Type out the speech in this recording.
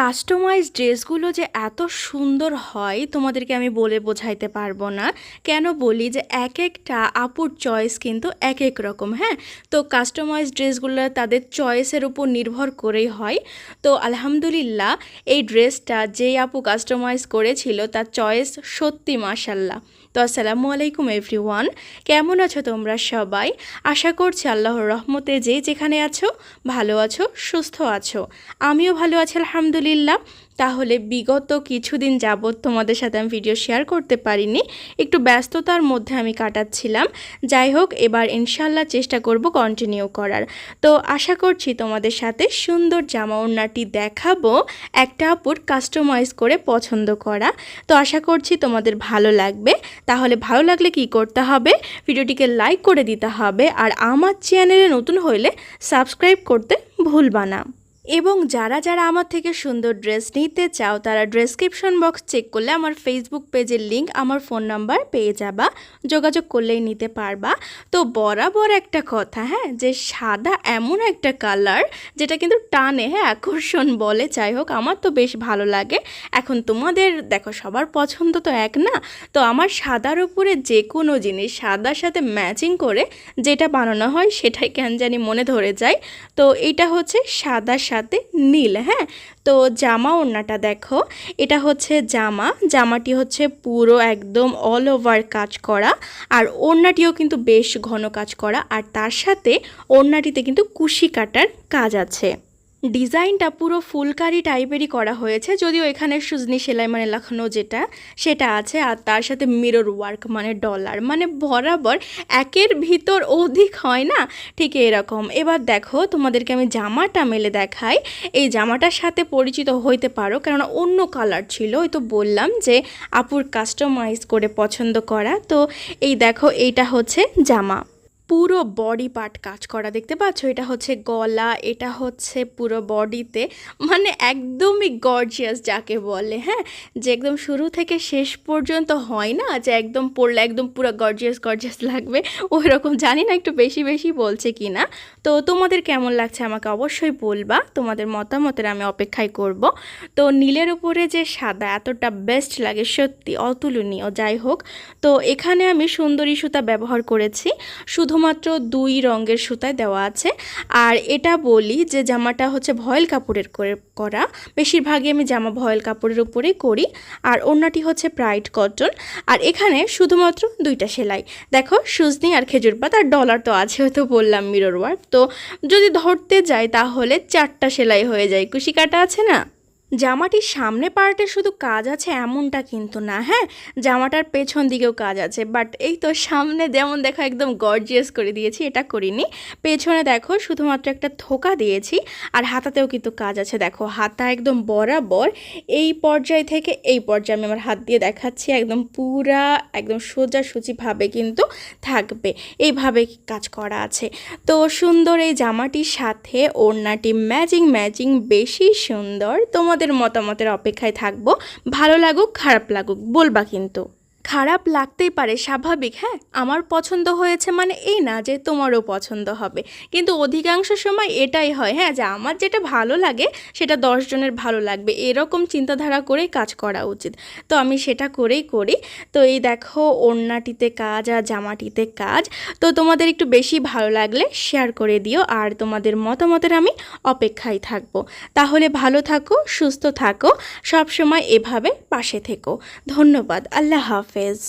Customise ড্রেসগুলো যে এত সুন্দর হয়, তোমাদেরকে আমি বলে বোঝাইতে পারব না। কেন বলি যে এক একটা আপুর চয়েস কিন্তু এক এক রকম হ্যাঁ? তো কাস্টমাইজ ড্রেসগুলো তাদের চয়েসের উপর নির্ভর করেই হয়। তো আলহামদুলিল্লাহ, এই ড্রেসটা যেই আপু কাস্টমাইজ করেছিল, তার চয়েস সত্যি মাসাল্লাহ তো আসসালামু আলাইকুম এভরিওয়ান। কেমন আছো তোমরা সবাই? আশা করছি আল্লাহর রহমতে যে যেখানে আছো, ভালো আছো, সুস্থ আছো। আমিও ভালো আছি, আলহামদুলিল্লাহ। তাহলে বিগত কিছুদিন যাবৎ তোমাদের সাথে আমি ভিডিও শেয়ার করতে পারিনি। একটু ব্যস্ততার মধ্যে আমি কাটাচ্ছিলাম। যাই হোক, এবার ইনশাল্লাহ চেষ্টা করব কন্টিনিউ করার। তো আশা করছি তোমাদের সাথে সুন্দর জামা ওড়নাটি দেখাবো, একটা আপুর কাস্টমাইজ করে পছন্দ করা। তো আশা করছি তোমাদের ভালো লাগবে। তাহলে ভালো লাগলে কি করতে হবে? ভিডিওটিকে লাইক করে দিতে হবে। আর আমার চ্যানেলে নতুন হইলে সাবস্ক্রাইব করতে ভুলবা না। এবং যারা যারা আমার থেকে সুন্দর ড্রেস নিতে চাও, তারা ড্রেসক্রিপশন বক্স চেক করলে আমার ফেসবুক পেজের লিঙ্ক আমার ফোন নাম্বার পেয়ে যাবা। যোগাযোগ করলেই নিতে পারবা। তো বরাবর একটা কথা হ্যাঁ যে সাদা এমন একটা কালার যেটা কিন্তু টানে হ্যাঁ আকর্ষণ বলে। যাই হোক, আমার তো বেশ ভালো লাগে। এখন তোমাদের, দেখো, সবার পছন্দ তো এক না? তো আমার সাদার উপরে যে কোনো জিনিস সাদার সাথে ম্যাচিং করে যেটা বানানো হয় সেটাই কেন জানি মনে ধরে যায়। তো এটা হচ্ছে সাদার সাথে নীল হ্যাঁ? তো জামা ওড়নাটা দেখো, এটা হচ্ছে জামা। জামাটি হচ্ছে পুরো একদম অল ওভার কাজ করা। আর ওড়নাটিও কিন্তু বেশ ঘন কাজ করা। আর তার সাথে ওড়নাটিতে কিন্তু কুশি কাটার কাজ আছে। ডিজাইনটা পুরো ফুলকারি টাইপেরই করা হয়েছে, যদিও এখানে সুজনি সেলাই মানে লাখানো যেটা, সেটা আছে, আর তার সাথে মিরর ওয়ার্ক মানে ডলার মানে বরাবর একের ভিতর অধিক হয় না, ঠিক এরকম। এবার দেখো, তোমাদেরকে আমি জামাটা মেলে দেখাই। এই জামাটার সাথে পরিচিত হইতে পারো, কেননা অন্য কালার ছিল, ওই তো বললাম যে আপুর কাস্টমাইজ করে পছন্দ করা। তো এই দেখো, এইটা হচ্ছে জামা। পুরো বডি পার্ট কাজ করা। দেখতে পাচ্ছ? এটা হচ্ছে গলা, এটা হচ্ছে পুরো বডিতে মানে একদমই গর্জিয়াস যাকে বলে হ্যাঁ? যে একদম শুরু থেকে শেষ পর্যন্ত হয় না, যে একদম পড়লে একদম পুরো গর্জিয়াস গর্জিয়াস লাগবে। ওই রকম জানি না একটু বেশি বেশি বলছে কি না। তো তোমাদের কেমন লাগছে আমাকে অবশ্যই বলবা। তোমাদের মতামতের আমি অপেক্ষায় করব। তো নীলের উপরে যে সাদা এতটা বেস্ট লাগে, সত্যি অতুলনীয়, যাই হোক। তো এখানে আমি সুন্দরী সুতা ব্যবহার করেছি। শুধুমাত্র দুই রঙের সুতায় দেওয়া আছে। আর এটা বলি যে জামাটা হচ্ছে ভয়েল কাপড়ের করে করা। বেশিরভাগই আমি জামা ভয়েল কাপড়ের উপরেই করি। আর অন্যটি হচ্ছে প্রাইড কটন। আর এখানে শুধুমাত্র দুইটা সেলাই। দেখো, সুজনি আর খেজুর পাত আর ডলার তো আছে হয়তো বললাম মিরর ওয়ার্ক। তো যদি ধরতে যাই তাহলে চারটা সেলাই হয়ে যায়। কুশি কাটা আছে না? জামাটির সামনে পার্টে শুধু কাজ আছে এমনটা কিন্তু না হ্যাঁ? জামাটার পেছন দিকেও কাজ আছে বাট এই তো সামনে যেমন দেখো একদম গর্জিয়াস করে দিয়েছি, এটা করিনি। পেছনে দেখো শুধুমাত্র একটা থোকা দিয়েছি, আর হাতাতেও কিন্তু কাজ আছে, দেখো, হাতা একদম বরাবর। এই পর্যায় থেকে এই পর্যায়ে আমি আমার হাত দিয়ে দেখাচ্ছি, একদম পুরা, একদম সোজাসুচিভাবে কিন্তু থাকবে। এইভাবে কাজ করা আছে। তো সুন্দর এই জামাটির সাথে ওড়নাটি ম্যাচিং ম্যাচিং বেশি সুন্দর। তোমাদের মতামতের অপেক্ষায় থাকব। ভালো লাগুক খারাপ লাগুক বলবা কিন্তু। খারাপ লাগতেই পারে, স্বাভাবিক হ্যাঁ? আমার পছন্দ হয়েছে মানে এই না যে তোমারও পছন্দ হবে। কিন্তু অধিকাংশ সময় এটাই হয় হ্যাঁ? যে আমার যেটা ভালো লাগে, সেটা দশজনের ভালো লাগবে। এরকম চিন্তাধারা করেই কাজ করা উচিত। তো আমি সেটা করেই করি। তো এই দেখো, ওড়নাটিতে কাজ আর জামাটিতে কাজ। তো তোমাদের একটু বেশি ভালো লাগলে শেয়ার করে দিও। আর তোমাদের মতামতের আমি অপেক্ষায় থাকব। তাহলে ভালো থাকো, সুস্থ থাকো, সবসময় এভাবে পাশে থেকো। ধন্যবাদ। আল্লাহ হাফেজ